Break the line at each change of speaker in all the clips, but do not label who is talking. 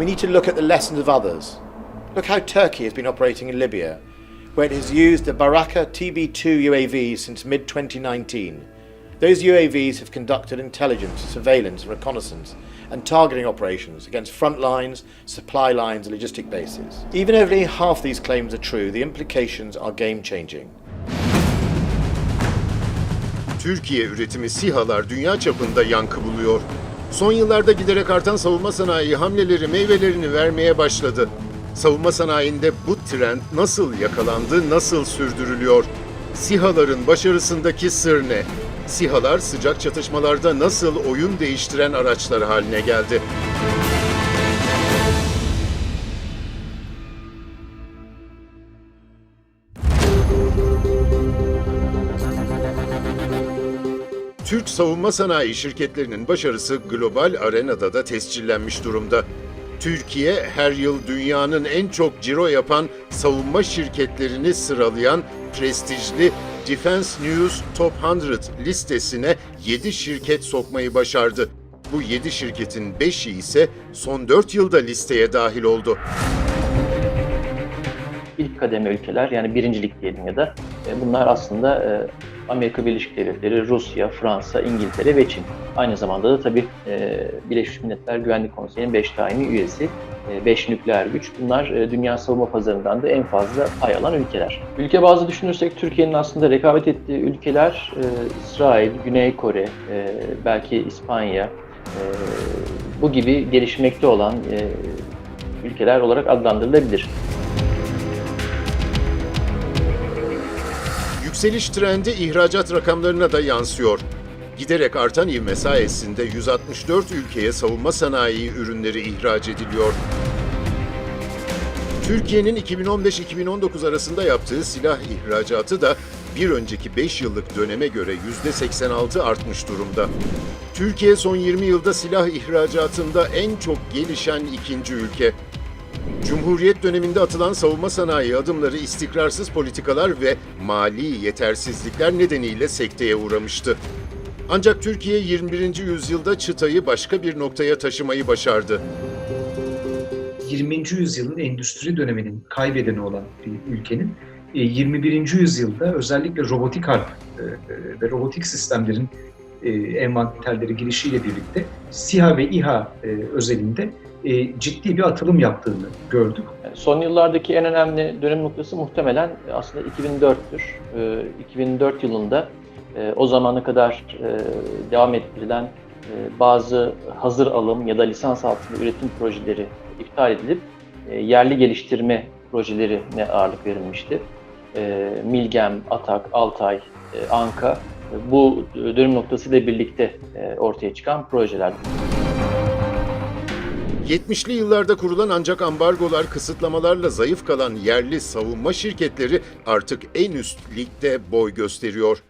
We need to look at the lessons of others. Look how Turkey has been operating in Libya, where it has used the Baraka TB2 UAVs since mid 2019. Those UAVs have conducted intelligence, surveillance, and reconnaissance and targeting operations against front lines, supply lines, and logistic bases. Even if only half these claims are true, the implications are game changing.
Türkiye üretimi SİHA'lar dünya çapında yankı buluyor. Son yıllarda giderek artan savunma sanayi hamleleri meyvelerini vermeye başladı. Savunma sanayinde bu trend nasıl yakalandı, nasıl sürdürülüyor? SİHA'ların başarısındaki sır ne? SİHA'lar sıcak çatışmalarda nasıl oyun değiştiren araçlar haline geldi? Savunma sanayi şirketlerinin başarısı global arenada da tescillenmiş durumda. Türkiye her yıl dünyanın en çok ciro yapan savunma şirketlerini sıralayan prestijli Defense News Top 100 listesine 7 şirket sokmayı başardı. Bu 7 şirketin 5'i ise son 4 yılda listeye dahil oldu.
ilk kademe ülkeler yani birincilik diyelim ya da e, bunlar aslında e, Amerika Birleşik Devletleri, Rusya, Fransa, İngiltere ve Çin. Aynı zamanda da tabii e, Birleşmiş Milletler Güvenlik Konseyi'nin 5 daimi üyesi, 5 nükleer güç. Bunlar e, dünya savunma pazarından da en fazla pay alan ülkeler. Ülke bazı düşünürsek Türkiye'nin aslında rekabet ettiği ülkeler e, İsrail, Güney Kore, e, belki İspanya, e, bu gibi gelişmekte olan e, ülkeler olarak adlandırılabilir.
Yükseliş trendi ihracat rakamlarına da yansıyor. Giderek artan ivme sayesinde 164 ülkeye savunma sanayi ürünleri ihraç ediliyor. Türkiye'nin 2015-2019 arasında yaptığı silah ihracatı da bir önceki 5 yıllık döneme göre %86 artmış durumda. Türkiye son 20 yılda silah ihracatında en çok gelişen ikinci ülke. Cumhuriyet döneminde atılan savunma sanayi adımları istikrarsız politikalar ve mali yetersizlikler nedeniyle sekteye uğramıştı. Ancak Türkiye 21. yüzyılda çıtayı başka bir noktaya taşımayı başardı.
20. yüzyılın endüstri döneminin kaybedeni olan bir ülkenin e, 21. yüzyılda özellikle robotik harp e, e, ve robotik sistemlerin e, envanterleri girişiyle birlikte SİHA ve İHA e, özelinde e, ciddi bir atılım yaptığını gördük.
Son yıllardaki en önemli dönüm noktası muhtemelen aslında 2004'tür. Ee, 2004 yılında e, o zamana kadar devam ettirilen bazı hazır alım ya da lisans altında üretim projeleri iptal edilip yerli geliştirme projelerine ağırlık verilmişti. Milgem, Atak, Altay, Anka bu dönüm noktasıyla birlikte e, ortaya çıkan projeler.
70'li yıllarda kurulan ancak ambargolar, kısıtlamalarla zayıf kalan yerli savunma şirketleri artık en üst ligde boy gösteriyor.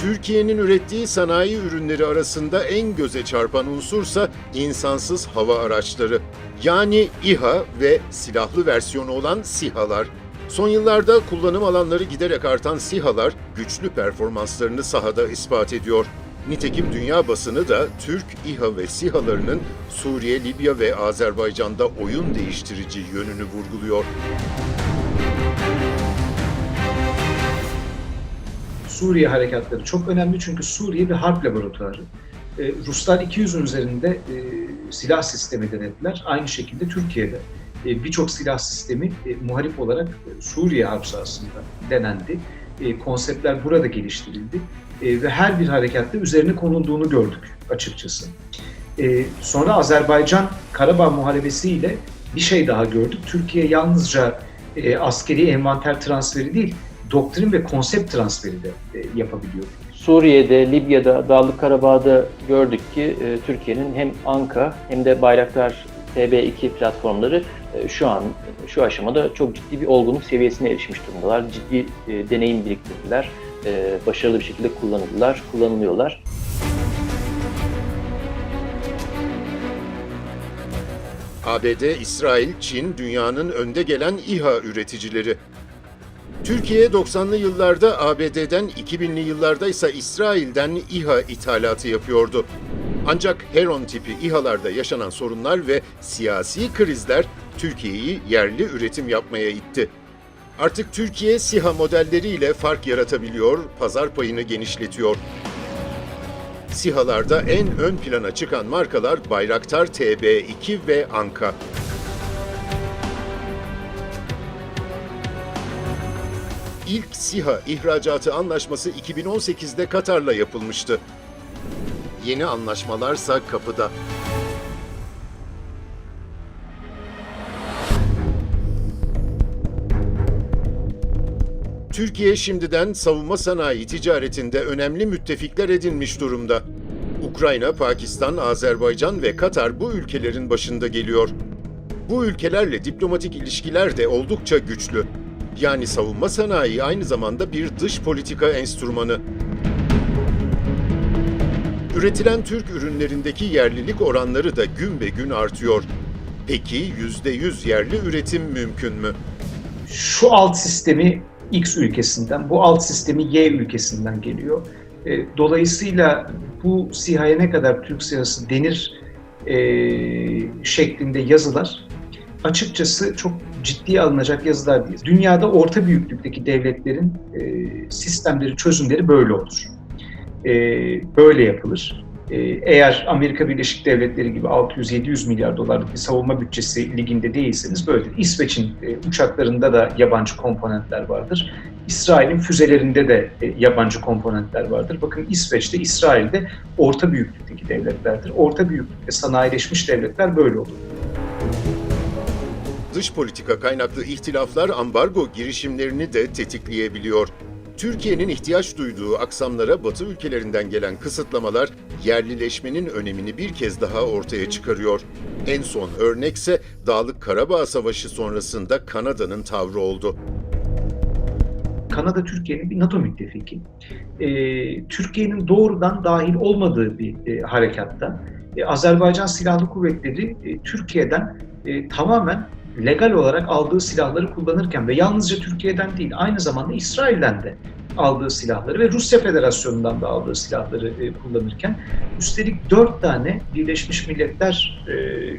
Türkiye'nin ürettiği sanayi ürünleri arasında en göze çarpan unsursa insansız hava araçları. Yani İHA ve silahlı versiyonu olan SİHA'lar. Son yıllarda kullanım alanları giderek artan SİHA'lar güçlü performanslarını sahada ispat ediyor. Nitekim dünya basını da Türk İHA ve SİHA'larının Suriye, Libya ve Azerbaycan'da oyun değiştirici yönünü vurguluyor.
Suriye harekatları çok önemli çünkü Suriye bir harp laboratuvarı. E, Ruslar 200'ün üzerinde e, silah sistemi denediler. Aynı şekilde Türkiye'de birçok silah sistemi e, muharip olarak e, Suriye harp sahasında denendi. E, konseptler burada geliştirildi e, ve her bir harekatta üzerine konulduğunu gördük açıkçası. E, sonra Azerbaycan Karabağ Muharebesi'yle bir şey daha gördük. Türkiye yalnızca e, askeri envanter transferi değil, doktrin ve konsept transferi de e, yapabiliyor.
Suriye'de, Libya'da, Dağlık Karabağ'da gördük ki e, Türkiye'nin hem Anka hem de Bayraktar TB2 platformları e, şu an şu aşamada çok ciddi bir olgunluk seviyesine erişmiş durumdalar. Ciddi e, deneyim biriktirdiler. E, başarılı bir şekilde kullanıldılar, kullanılıyorlar.
ABD, İsrail, Çin dünyanın önde gelen İHA üreticileri. Türkiye 90'lı yıllarda ABD'den, 2000'li yıllarda ise İsrail'den İHA ithalatı yapıyordu. Ancak Heron tipi İHA'larda yaşanan sorunlar ve siyasi krizler Türkiye'yi yerli üretim yapmaya itti. Artık Türkiye SİHA modelleriyle fark yaratabiliyor, pazar payını genişletiyor. SİHA'larda en ön plana çıkan markalar Bayraktar TB2 ve Anka. İlk SİHA ihracatı anlaşması 2018'de Katar'la yapılmıştı. Yeni anlaşmalarsa kapıda. Türkiye şimdiden savunma sanayi ticaretinde önemli müttefikler edinmiş durumda. Ukrayna, Pakistan, Azerbaycan ve Katar bu ülkelerin başında geliyor. Bu ülkelerle diplomatik ilişkiler de oldukça güçlü. Yani savunma sanayi aynı zamanda bir dış politika enstrümanı. Üretilen Türk ürünlerindeki yerlilik oranları da gün be gün artıyor. Peki %100 yerli üretim mümkün mü?
Şu alt sistemi X ülkesinden, bu alt sistemi Y ülkesinden geliyor. E, Dolayısıyla bu SİHA'ya ne kadar Türk SİHA'sı denir e, şeklinde yazılar açıkçası çok ciddiye alınacak yazılar değil. Dünyada orta büyüklükteki devletlerin e, sistemleri, çözümleri böyle olur. E, böyle yapılır. E, eğer Amerika Birleşik Devletleri gibi 600-700 milyar dolarlık bir savunma bütçesi liginde değilseniz böyledir. İsveç'in e, uçaklarında da yabancı komponentler vardır. İsrail'in füzelerinde de e, yabancı komponentler vardır. Bakın İsveç'te, İsrail'de orta büyüklükteki devletlerdir. Orta büyüklükte sanayileşmiş devletler böyle olur.
Dış politika kaynaklı ihtilaflar ambargo girişimlerini de tetikleyebiliyor. Türkiye'nin ihtiyaç duyduğu aksamlara Batı ülkelerinden gelen kısıtlamalar yerlileşmenin önemini bir kez daha ortaya çıkarıyor. En son örnekse Dağlık Karabağ Savaşı sonrasında Kanada'nın tavrı oldu.
Kanada Türkiye'nin bir NATO müttefiki. Ee, Türkiye'nin doğrudan dahil olmadığı bir e, harekatta e, Azerbaycan Silahlı Kuvvetleri e, Türkiye'den e, tamamen legal olarak aldığı silahları kullanırken ve yalnızca Türkiye'den değil aynı zamanda İsrail'den de aldığı silahları ve Rusya Federasyonu'ndan da aldığı silahları e, kullanırken üstelik dört tane Birleşmiş Milletler e,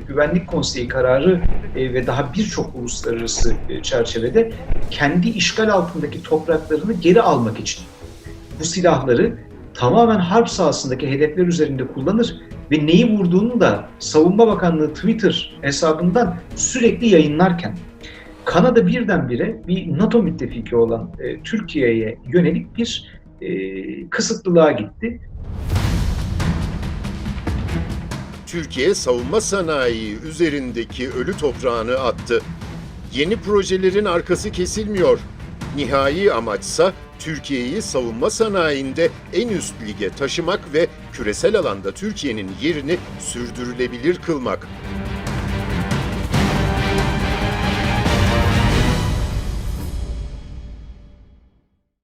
Güvenlik Konseyi kararı e, ve daha birçok uluslararası e, çerçevede kendi işgal altındaki topraklarını geri almak için bu silahları tamamen harp sahasındaki hedefler üzerinde kullanır ve neyi vurduğunu da Savunma Bakanlığı Twitter hesabından sürekli yayınlarken Kanada birdenbire bir NATO müttefiki olan e, Türkiye'ye yönelik bir e, kısıtlılığa gitti.
Türkiye savunma sanayi üzerindeki ölü toprağını attı. Yeni projelerin arkası kesilmiyor. Nihai amaçsa Türkiye'yi savunma sanayinde en üst lige taşımak ve küresel alanda Türkiye'nin yerini sürdürülebilir kılmak.